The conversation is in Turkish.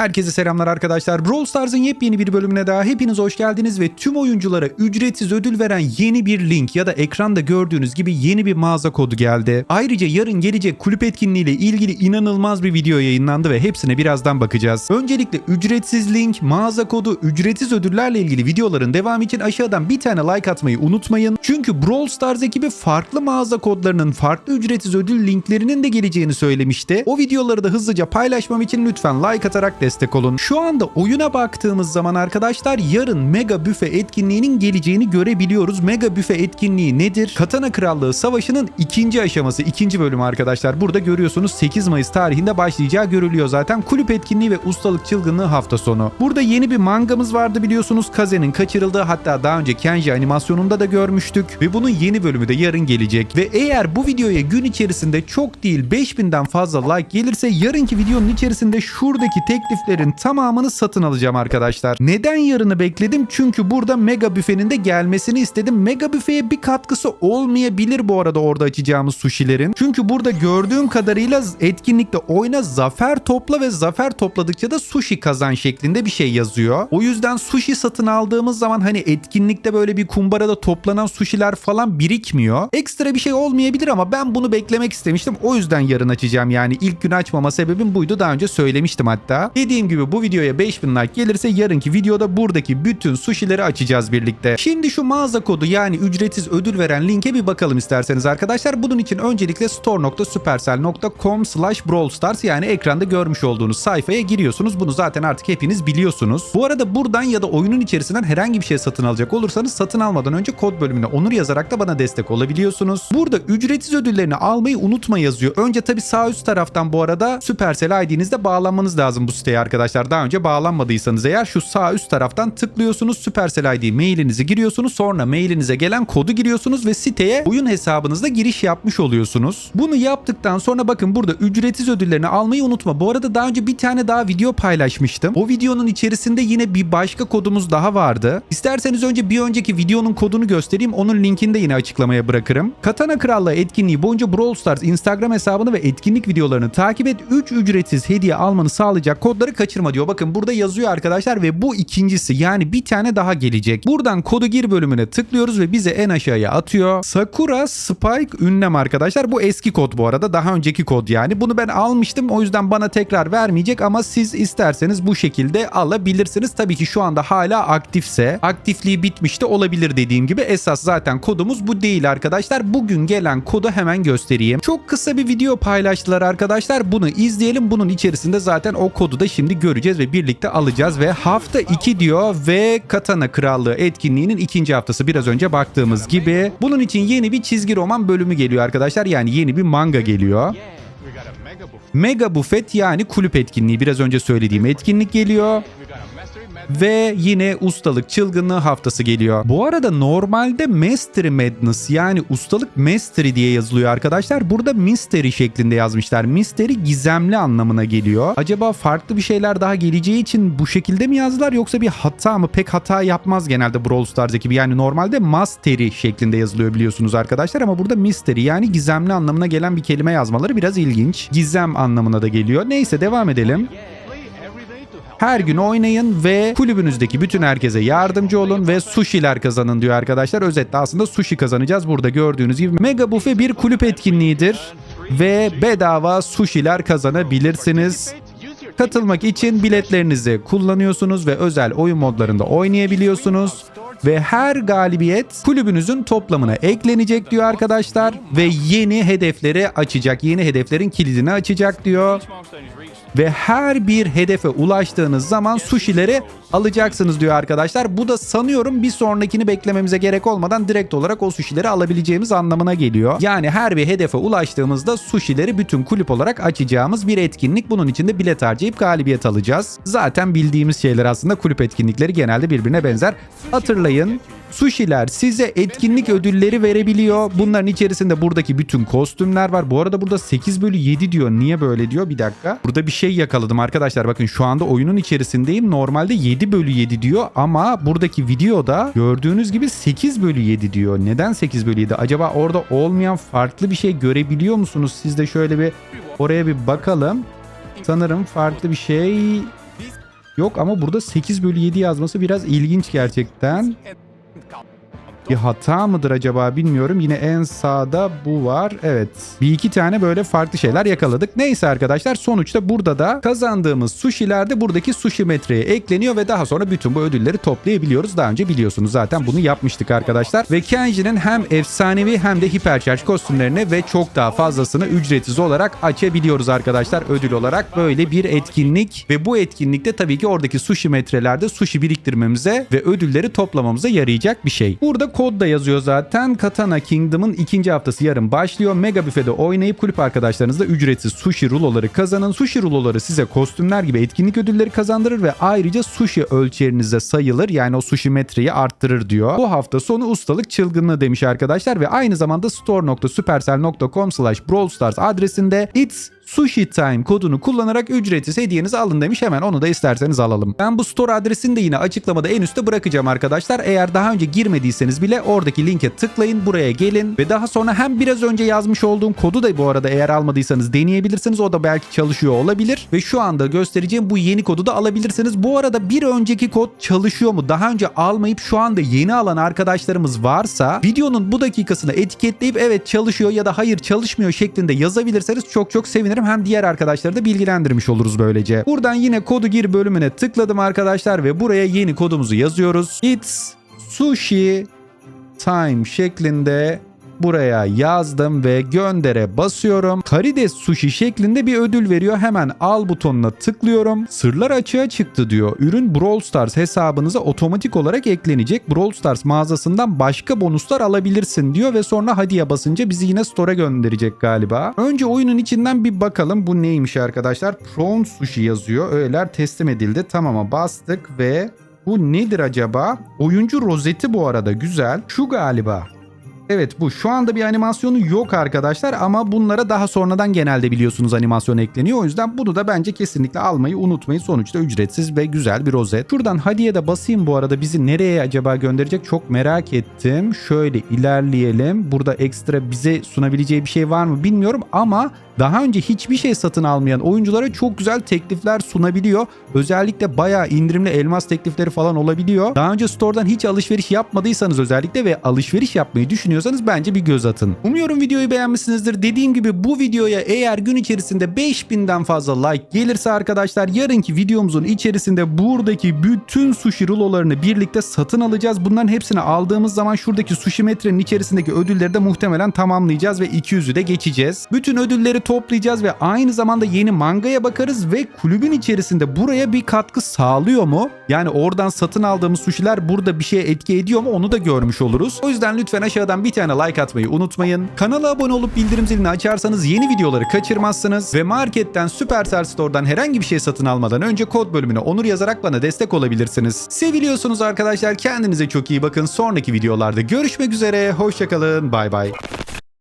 Herkese selamlar arkadaşlar. Brawl Stars'ın yepyeni bir bölümüne daha hepiniz hoş geldiniz ve tüm oyunculara ücretsiz ödül veren yeni bir link ya da ekranda gördüğünüz gibi yeni bir mağaza kodu geldi. Ayrıca yarın gelecek kulüp etkinliğiyle ilgili inanılmaz bir video yayınlandı ve hepsine birazdan bakacağız. Öncelikle ücretsiz link, mağaza kodu, ücretsiz ödüllerle ilgili videoların devamı için aşağıdan bir tane like atmayı unutmayın. Çünkü Brawl Stars ekibi farklı mağaza kodlarının, farklı ücretsiz ödül linklerinin de geleceğini söylemişti. O videoları da hızlıca paylaşmam için lütfen like atarak destek olun. Şu anda oyuna baktığımız zaman arkadaşlar yarın Mega Büfe etkinliğinin geleceğini görebiliyoruz. Mega Büfe etkinliği nedir? Katana Krallığı Savaşı'nın ikinci aşaması, ikinci bölümü arkadaşlar. Burada görüyorsunuz 8 Mayıs tarihinde başlayacağı görülüyor zaten. Kulüp etkinliği ve ustalık çılgınlığı hafta sonu. Burada yeni bir mangamız vardı biliyorsunuz. Kaze'nin kaçırıldığı hatta daha önce Kenji animasyonunda da görmüştük. Ve bunun yeni bölümü de yarın gelecek. Ve eğer bu videoya gün içerisinde çok değil 5000'den fazla like gelirse yarınki videonun içerisinde şuradaki tekliflerin tamamını satın alacağım arkadaşlar. Neden yarını bekledim? Çünkü burada Mega Büfe'nin de gelmesini istedim. Mega Büfe'ye bir katkısı olmayabilir bu arada orada açacağımız sushilerin. Çünkü burada gördüğüm kadarıyla etkinlikte oyna zafer topla ve zafer topladıkça da sushi kazan şeklinde bir şey yazıyor. O yüzden sushi satın aldığımız zaman hani etkinlikte böyle bir kumbarada toplanan sushiler falan birikmiyor. Ekstra bir şey olmayabilir ama ben bunu beklemek istemiştim. O yüzden yarın açacağım yani. ilk gün açmama sebebim buydu. Daha önce söylemiştim hatta. Gibi bu videoya 5000 like gelirse yarınki videoda buradaki bütün sushileri açacağız birlikte. Şimdi şu mağaza kodu yani ücretsiz ödül veren linke bir bakalım isterseniz arkadaşlar. Bunun için öncelikle store.supercell.com slash brawlstars yani ekranda görmüş olduğunuz sayfaya giriyorsunuz. Bunu zaten artık hepiniz biliyorsunuz. Bu arada buradan ya da oyunun içerisinden herhangi bir şey satın alacak olursanız satın almadan önce kod bölümüne onur yazarak da bana destek olabiliyorsunuz. Burada ücretsiz ödüllerini almayı unutma yazıyor. Önce tabi sağ üst taraftan bu arada Supercell ID'nizde bağlanmanız lazım bu siteye arkadaşlar. Daha önce bağlanmadıysanız eğer şu sağ üst taraftan tıklıyorsunuz. Supercell ID mailinizi giriyorsunuz. Sonra mailinize gelen kodu giriyorsunuz ve siteye oyun hesabınızda giriş yapmış oluyorsunuz. Bunu yaptıktan sonra bakın burada ücretsiz ödüllerini almayı unutma. Bu arada daha önce bir tane daha video paylaşmıştım. O videonun içerisinde yine bir başka kodumuz daha vardı. İsterseniz önce bir önceki videonun kodunu göstereyim. Onun linkini de yine açıklamaya bırakırım. Katana Krallığı etkinliği boyunca Brawl Stars Instagram hesabını ve etkinlik videolarını takip et. 3 ücretsiz hediye almanı sağlayacak kodları kaçırma diyor. Bakın burada yazıyor arkadaşlar ve bu ikincisi yani bir tane daha gelecek. Buradan kodu gir bölümüne tıklıyoruz ve bize en aşağıya atıyor. Sakura Spike ünlem arkadaşlar. Bu eski kod bu arada. Daha önceki kod yani. Bunu ben almıştım. O yüzden bana tekrar vermeyecek ama siz isterseniz bu şekilde alabilirsiniz. Tabii ki şu anda hala aktifse aktifliği bitmiş de olabilir dediğim gibi. Esas zaten kodumuz bu değil arkadaşlar. Bugün gelen kodu hemen göstereyim. Çok kısa bir video paylaştılar arkadaşlar. Bunu izleyelim. Bunun içerisinde zaten o kodu da şimdi göreceğiz ve birlikte alacağız ve hafta 2 diyor ve Katana Krallığı etkinliğinin ikinci haftası biraz önce baktığımız gibi. Bunun için yeni bir çizgi roman bölümü geliyor arkadaşlar. Yani yeni bir manga geliyor. Mega Buffet yani kulüp etkinliği biraz önce söylediğim etkinlik geliyor. Ve yine ustalık çılgınlığı haftası geliyor. Bu arada normalde Mastery Madness yani ustalık Mastery diye yazılıyor arkadaşlar. Burada Mystery şeklinde yazmışlar. Mystery gizemli anlamına geliyor. Acaba farklı bir şeyler daha geleceği için bu şekilde mi yazdılar yoksa bir hata mı? Pek hata yapmaz genelde Brawl Stars ekibi. Yani normalde Mastery şeklinde yazılıyor biliyorsunuz arkadaşlar ama burada Mystery yani gizemli anlamına gelen bir kelime yazmaları biraz ilginç. Gizem anlamına da geliyor. Neyse devam edelim. To help. Her gün oynayın ve kulübünüzdeki bütün herkese yardımcı olun ve sushi'ler kazanın diyor arkadaşlar. Özetle aslında sushi kazanacağız. Burada gördüğünüz gibi Mega Buffet bir kulüp etkinliğidir ve bedava sushi'ler kazanabilirsiniz. Katılmak için biletlerinizi kullanıyorsunuz ve özel oyun modlarında oynayabiliyorsunuz. Ve her galibiyet kulübünüzün toplamına eklenecek diyor arkadaşlar. Ve yeni hedefleri açacak. Yeni hedeflerin kilidini açacak diyor. Ve her bir hedefe ulaştığınız zaman sushi'leri alacaksınız diyor arkadaşlar. Bu da sanıyorum bir sonrakini beklememize gerek olmadan direkt olarak o sushi'leri alabileceğimiz anlamına geliyor. Yani her bir hedefe ulaştığımızda sushi'leri bütün kulüp olarak açacağımız bir etkinlik. Bunun için de bilet harcayıp galibiyet alacağız. Zaten bildiğimiz şeyler aslında kulüp etkinlikleri genelde birbirine benzer. Hatırlayın Sushi'ler size etkinlik ödülleri verebiliyor. Bunların içerisinde buradaki bütün kostümler var. Bu arada burada 8 bölü 7 diyor. Niye böyle diyor? Bir dakika. Burada bir şey yakaladım arkadaşlar. Bakın şu anda oyunun içerisindeyim. Normalde 7 bölü 7 diyor ama buradaki videoda gördüğünüz gibi 8 bölü 7 diyor. Neden 8 bölü 7? Acaba orada olmayan farklı bir şey görebiliyor musunuz? Siz de şöyle bir oraya bir bakalım. Sanırım farklı bir şey yok ama burada 8 bölü 7 yazması biraz ilginç gerçekten. Bir hata mıdır acaba bilmiyorum. Yine en sağda bu var. Evet. Bir iki tane böyle farklı şeyler yakaladık. Neyse arkadaşlar sonuçta burada da kazandığımız sushilerde buradaki sushi metreye ekleniyor ve daha sonra bütün bu ödülleri toplayabiliyoruz. Daha önce biliyorsunuz zaten bunu yapmıştık arkadaşlar. Ve Kenji'nin hem efsanevi hem de hipercharge kostümlerini ve çok daha fazlasını ücretsiz olarak açabiliyoruz arkadaşlar ödül olarak. Böyle bir etkinlik ve bu etkinlikte tabii ki oradaki sushi metrelerde sushi biriktirmemize ve ödülleri toplamamıza yarayacak bir şey. Burada kod da yazıyor zaten. Katana Kingdom'ın ikinci haftası yarın başlıyor. Mega Büfe'de oynayıp kulüp arkadaşlarınızla ücretsiz sushi ruloları kazanın. Sushi ruloları size kostümler gibi etkinlik ödülleri kazandırır ve ayrıca sushi ölçerinize sayılır. Yani o sushi metreyi arttırır diyor. Bu hafta sonu ustalık çılgınlığı demiş arkadaşlar ve aynı zamanda store.supercell.com slash brawlstars adresinde it's Sushi Time kodunu kullanarak ücretsiz hediyenizi alın demiş. Hemen onu da isterseniz alalım. Ben bu store adresini de yine açıklamada en üstte bırakacağım arkadaşlar. Eğer daha önce girmediyseniz bile oradaki linke tıklayın. Buraya gelin ve daha sonra hem biraz önce yazmış olduğum kodu da bu arada eğer almadıysanız deneyebilirsiniz. O da belki çalışıyor olabilir. Ve şu anda göstereceğim bu yeni kodu da alabilirsiniz. Bu arada bir önceki kod çalışıyor mu? Daha önce almayıp şu anda yeni alan arkadaşlarımız varsa videonun bu dakikasını etiketleyip evet çalışıyor ya da hayır çalışmıyor şeklinde yazabilirseniz çok çok sevinirim. Hem diğer arkadaşları da bilgilendirmiş oluruz böylece. Buradan yine kodu gir bölümüne tıkladım arkadaşlar ve buraya yeni kodumuzu yazıyoruz. It's sushi time şeklinde buraya yazdım ve göndere basıyorum. Karides sushi şeklinde bir ödül veriyor. Hemen al butonuna tıklıyorum. Sırlar açığa çıktı diyor. Ürün Brawl Stars hesabınıza otomatik olarak eklenecek. Brawl Stars mağazasından başka bonuslar alabilirsin diyor ve sonra hadiye basınca bizi yine store'a gönderecek galiba. Önce oyunun içinden bir bakalım bu neymiş arkadaşlar. Prawn sushi yazıyor. Öğeler teslim edildi. Tamama bastık ve bu nedir acaba? Oyuncu rozeti bu arada güzel. Şu galiba. Evet bu şu anda bir animasyonu yok arkadaşlar ama bunlara daha sonradan genelde biliyorsunuz animasyon ekleniyor. O yüzden bunu da bence kesinlikle almayı unutmayın. Sonuçta ücretsiz ve güzel bir rozet. Şuradan hadiye de basayım bu arada bizi nereye acaba gönderecek çok merak ettim. Şöyle ilerleyelim. Burada ekstra bize sunabileceği bir şey var mı bilmiyorum ama daha önce hiçbir şey satın almayan oyunculara çok güzel teklifler sunabiliyor. Özellikle bayağı indirimli elmas teklifleri falan olabiliyor. Daha önce store'dan hiç alışveriş yapmadıysanız özellikle ve alışveriş yapmayı düşünüyorsanız bence bir göz atın. Umuyorum videoyu beğenmişsinizdir. Dediğim gibi bu videoya eğer gün içerisinde 5000'den fazla like gelirse arkadaşlar yarınki videomuzun içerisinde buradaki bütün sushi rulolarını birlikte satın alacağız. Bunların hepsini aldığımız zaman şuradaki sushi metrenin içerisindeki ödülleri de muhtemelen tamamlayacağız ve 200'ü de geçeceğiz. Bütün ödülleri toplayacağız ve aynı zamanda yeni mangaya bakarız ve kulübün içerisinde buraya bir katkı sağlıyor mu? Yani oradan satın aldığımız sushiler burada bir şeye etki ediyor mu onu da görmüş oluruz. O yüzden lütfen aşağıdan bir tane like atmayı unutmayın. Kanala abone olup bildirim zilini açarsanız yeni videoları kaçırmazsınız ve marketten Supercell Store'dan herhangi bir şey satın almadan önce kod bölümüne onur yazarak bana destek olabilirsiniz. Seviliyorsunuz arkadaşlar. Kendinize çok iyi bakın. Sonraki videolarda görüşmek üzere. Hoşçakalın. Bay bay.